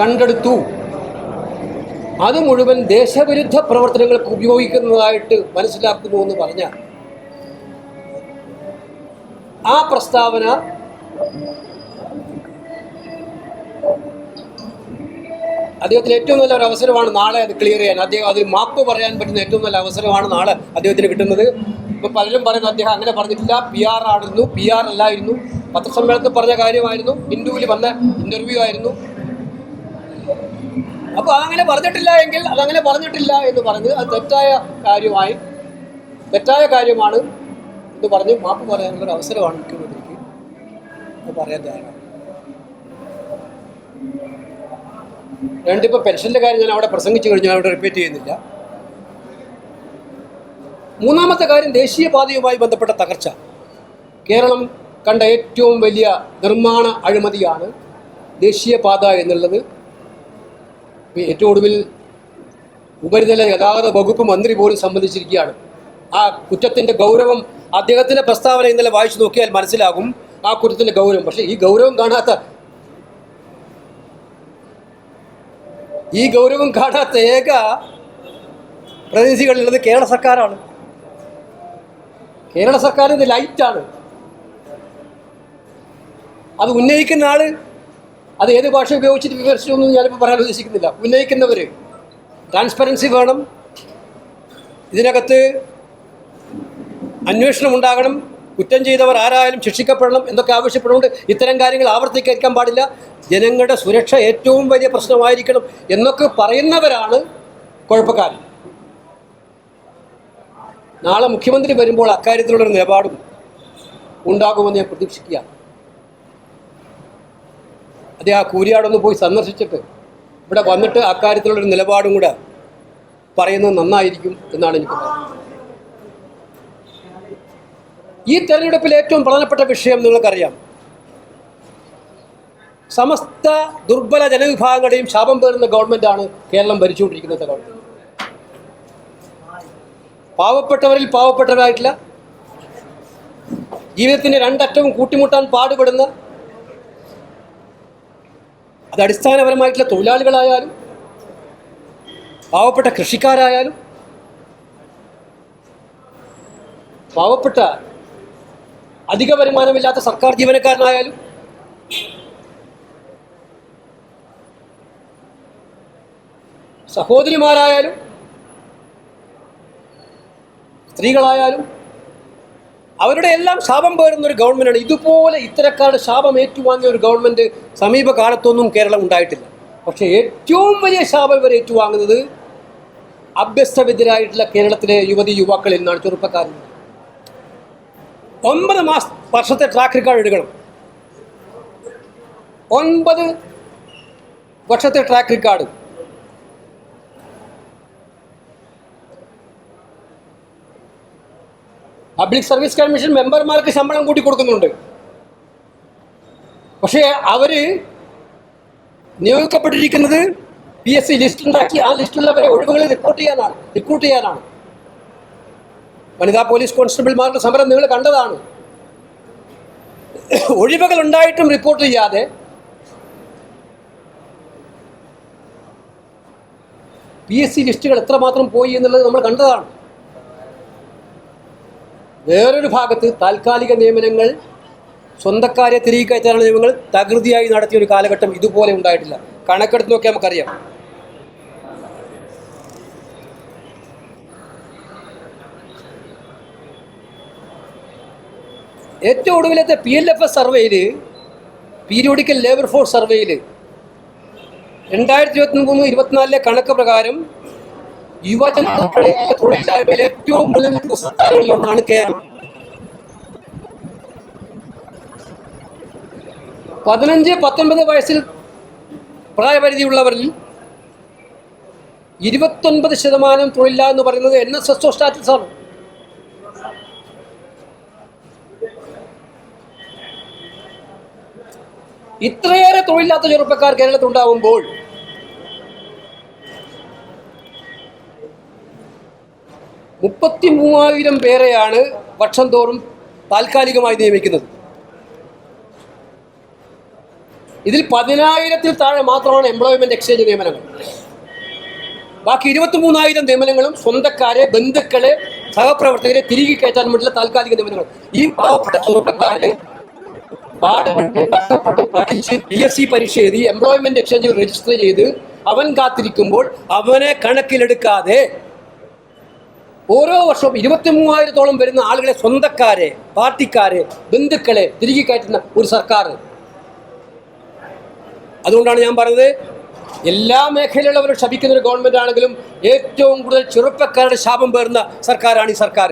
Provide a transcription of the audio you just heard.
കണ്ടെടുത്തു. അത് മുഴുവൻ ദേശവിരുദ്ധ പ്രവർത്തനങ്ങൾക്ക് ഉപയോഗിക്കുന്നതായിട്ട് മനസ്സിലാക്കുന്നു എന്ന് പറഞ്ഞാൽ ആ പ്രസ്താവന അദ്ദേഹത്തിന് ഏറ്റവും നല്ല ഒരു അവസരമാണ് നാളെ അത് ക്ലിയർ ചെയ്യാൻ. അദ്ദേഹം അതിൽ മാപ്പ് പറയാൻ പറ്റുന്ന ഏറ്റവും നല്ല അവസരമാണ് നാളെ അദ്ദേഹത്തിന് കിട്ടുന്നത്. ഇപ്പൊ പലരും പറയുന്നു അദ്ദേഹം അങ്ങനെ പറഞ്ഞിട്ടില്ല. പി ആർ ആയിരുന്നു. പി ആർ അല്ലായിരുന്നു. പത്രസമ്മേളനത്തിൽ പറഞ്ഞ കാര്യമായിരുന്നു. ഹിന്ദുവിൽ വന്ന ഇന്റർവ്യൂ ആയിരുന്നു. അപ്പോൾ അതങ്ങനെ പറഞ്ഞിട്ടില്ല എങ്കിൽ അതങ്ങനെ പറഞ്ഞിട്ടില്ല എന്ന് പറഞ്ഞ് അത് തെറ്റായ കാര്യമായി തെറ്റായ കാര്യമാണ് എന്ന് പറഞ്ഞ് മാപ്പ് പറയാനുള്ള ഒരു അവസരമാണ് മുഖ്യമന്ത്രിക്ക് പറയാൻ തയ്യാറാണ്. രണ്ടിപ്പോൾ പെൻഷന്റെ കാര്യം ഞാൻ അവിടെ പ്രസംഗിച്ചു കഴിഞ്ഞു ഞാൻ അവിടെ റിപ്പീറ്റ് ചെയ്യുന്നില്ല. മൂന്നാമത്തെ കാര്യം ദേശീയപാതയുമായി ബന്ധപ്പെട്ട തകർച്ച. കേരളം കണ്ട ഏറ്റവും വലിയ നിർമ്മാണ അഴിമതിയാണ് ദേശീയപാത എന്നുള്ളത്. ഏറ്റവും ഒടുവിൽ ഉപരിതല ഗതാഗത വകുപ്പ് മന്ത്രി പോലും സംബന്ധിച്ചിരിക്കുകയാണ്. ആ കുറ്റത്തിന്റെ ഗൗരവം അദ്ദേഹത്തിന്റെ പ്രസ്താവന ഇന്നലെ വായിച്ചു നോക്കിയാൽ മനസ്സിലാകും ആ കുറ്റത്തിന്റെ ഗൗരവം. പക്ഷേ ഈ ഗൗരവം കാണാത്ത ഈ ഗൗരവം കാണാത്ത ഏക പ്രതിനിധികളുള്ളത് കേരള സർക്കാരാണ്. കേരള സർക്കാർ ലൈറ്റാണ്. അത് ഉന്നയിക്കുന്ന ആൾ അത് ഏത് ഭാഷ ഉപയോഗിച്ചിട്ട് വിമർശിച്ചു എന്ന് ഞാനിപ്പോൾ പറയാൻ ഉദ്ദേശിക്കുന്നില്ല. ഉന്നയിക്കുന്നവർ ട്രാൻസ്പെറൻസി വേണം. ഇതിനകത്ത് അന്വേഷണം ഉണ്ടാകണം. കുറ്റം ചെയ്തവർ ആരായാലും ശിക്ഷിക്കപ്പെടണം എന്നൊക്കെ ആവശ്യപ്പെടുന്നുണ്ട്. ഇത്തരം കാര്യങ്ങൾ ആവർത്തിക്കാൻ പാടില്ല. ജനങ്ങളുടെ സുരക്ഷ ഏറ്റവും വലിയ പ്രശ്നമായിരിക്കണം എന്നൊക്കെ പറയുന്നവരാണ് കുഴപ്പക്കാർ നാളെ മുഖ്യമന്ത്രി വരുമ്പോൾ അക്കാര്യത്തിലുള്ളൊരു നിലപാടും ഉണ്ടാകുമെന്ന് ഞാൻ പ്രതീക്ഷിക്കുകയാണ്. അദ്ദേഹം ആ കൂരിയാടൊന്ന് പോയി സന്ദർശിച്ചിട്ട് ഇവിടെ വന്നിട്ട് അക്കാര്യത്തിലുള്ളൊരു നിലപാടും കൂടെ പറയുന്നത് നന്നായിരിക്കും എന്നാണ് എനിക്ക് പറയുന്നത് ഈ തെരഞ്ഞെടുപ്പിൽ ഏറ്റവും പ്രധാനപ്പെട്ട വിഷയം നിങ്ങൾക്കറിയാം. സമസ്ത ദുർബല ജനവിഭാഗങ്ങളുടെയും ശാപം പേറുന്ന ഗവൺമെന്റാണ് കേരളം ഭരിച്ചുകൊണ്ടിരിക്കുന്നത് ഗവൺമെന്റ് പാവപ്പെട്ടവരിൽ പാവപ്പെട്ടവരായിട്ടില്ല. ജീവിതത്തിന്റെ രണ്ടറ്റവും കൂട്ടിമുട്ടാൻ പാടുപെടുന്ന അത് അടിസ്ഥാനപരമായിട്ടുള്ള തൊഴിലാളികളായാലും പാവപ്പെട്ട കൃഷിക്കാരായാലും പാവപ്പെട്ട അധിക വരുമാനമില്ലാത്ത സർക്കാർ ജീവനക്കാരനായാലും സഹോദരിമാരായാലും സ്ത്രീകളായാലും അവരുടെ എല്ലാം ശാപം പേരുന്ന ഒരു ഗവൺമെന്റാണ് ഇതുപോലെ ഇത്തരക്കാരുടെ ശാപം ഏറ്റുവാങ്ങിയ ഒരു ഗവൺമെന്റ് സമീപകാലത്തൊന്നും കേരളം ഉണ്ടായിട്ടില്ല. പക്ഷേ ഏറ്റവും വലിയ ശാപം ഇവർ ഏറ്റുവാങ്ങുന്നത് അഭ്യസ്തവിദ്യരായിട്ടുള്ള കേരളത്തിലെ യുവതി യുവാക്കളിൽ നിന്നാണ് ചെറുപ്പക്കാരിൽ. നിന്ന്. ഒമ്പത് മാസ വർഷത്തെ ട്രാക്ക് റെക്കോർഡ് എടുക്കണം. ഒൻപത് വർഷത്തെ track record public service commission മെമ്പർമാർക്ക് ശമ്പളം കൂട്ടി കൊടുക്കുന്നുണ്ട്. പക്ഷേ അവർ നിയോഗിക്കപ്പെട്ടിരിക്കുന്നത് പി എസ് സി ലിസ്റ്റ് ഉണ്ടാക്കി ആ ലിസ്റ്റിലുള്ളവരെ ഒഴിവുകൾ റിപ്പോർട്ട് ചെയ്യാനാണ് റിക്രൂട്ട് ചെയ്യാനാണ്. വനിതാ പോലീസ് കോൺസ്റ്റബിൾമാരുടെ സമരം നിങ്ങൾ കണ്ടതാണ്. ഒഴിവുകൾ ഉണ്ടായിട്ടും റിപ്പോർട്ട് ചെയ്യാതെ പി എസ് സി ലിസ്റ്റുകൾ എത്രമാത്രം പോയി എന്നുള്ളത് നമ്മൾ കണ്ടതാണ്. വേറൊരു ഭാഗത്ത് താൽക്കാലിക നിയമനങ്ങൾ സ്വന്തക്കാരെ തിരികെ കയറ്റാനുള്ള നിയമങ്ങൾ തകൃതിയായി നടത്തിയ ഒരു കാലഘട്ടം ഇതുപോലെ ഉണ്ടായിട്ടില്ല. കണക്കെടുത്ത് നോക്കിയാൽ നമുക്കറിയാം. ഏറ്റവും ഒടുവിലത്തെ പി എൽ എഫ് എസ് സർവേയിൽ പീരിയോഡിക്കൽ ലേബർ ഫോഴ്സ് സർവേയിൽ രണ്ടായിരത്തി ഇരുപത്തി മൂന്ന് ഇരുപത്തിനാലിലെ കണക്ക് പ്രകാരം യുവജനങ്ങളുടെ തൊഴിലില്ലായ്മയിൽ ഏറ്റവും കൂടുതൽ സംസ്ഥാനങ്ങളിലൊന്നാണ് കേരളം. പതിനഞ്ച് പത്തൊൻപത് വയസ്സിൽ പ്രായപരിധിയുള്ളവരിൽ ഇരുപത്തൊൻപത് ശതമാനം തൊഴിലില്ല എന്ന് പറയുന്നത് N S S O status ആണ്. ഇത്രയേറെ തൊഴിലില്ലാത്ത ചെറുപ്പക്കാർ കേരളത്തിൽ ഉണ്ടാവുമ്പോൾ മുപ്പത്തി മൂവായിരം പേരെയാണ് വർഷം തോറും താൽക്കാലികമായി നിയമിക്കുന്നത്. ഇതിൽ പതിനായിരത്തിൽ താഴെ മാത്രമാണ് എംപ്ലോയ്മെന്റ് എക്സ്ചേഞ്ച് നിയമനങ്ങൾ. ബാക്കി ഇരുപത്തി മൂന്നായിരം നിയമനങ്ങളും സ്വന്തക്കാരെ ബന്ധുക്കളെ സഹപ്രവർത്തകരെ തിരികെ കയറ്റാൻ വേണ്ടിയുള്ള താൽക്കാലിക നിയമനങ്ങൾ. ഈ പി എസ് സി പരീക്ഷ എഴുതി എംപ്ലോയ്മെന്റ് എക്സ്ചേഞ്ചിൽ രജിസ്റ്റർ ചെയ്ത് അവൻ കാത്തിരിക്കുമ്പോൾ അവനെ കണക്കിലെടുക്കാതെ ഓരോ വർഷവും ഇരുപത്തി മൂവായിരത്തോളം വരുന്ന ആളുകളെ സ്വന്തക്കാരെ പാർട്ടിക്കാരെ ബന്ധുക്കളെ തിരികെ കയറ്റുന്ന ഒരു സർക്കാർ. അതുകൊണ്ടാണ് ഞാൻ പറഞ്ഞത് എല്ലാ മേഖലയിലുള്ളവരും ശപിക്കുന്ന ഒരു ഗവൺമെന്റ് ആണെങ്കിലും ഏറ്റവും കൂടുതൽ ചെറുപ്പക്കാരുടെ ശാപം പേർന്ന സർക്കാരാണ് ഈ സർക്കാർ.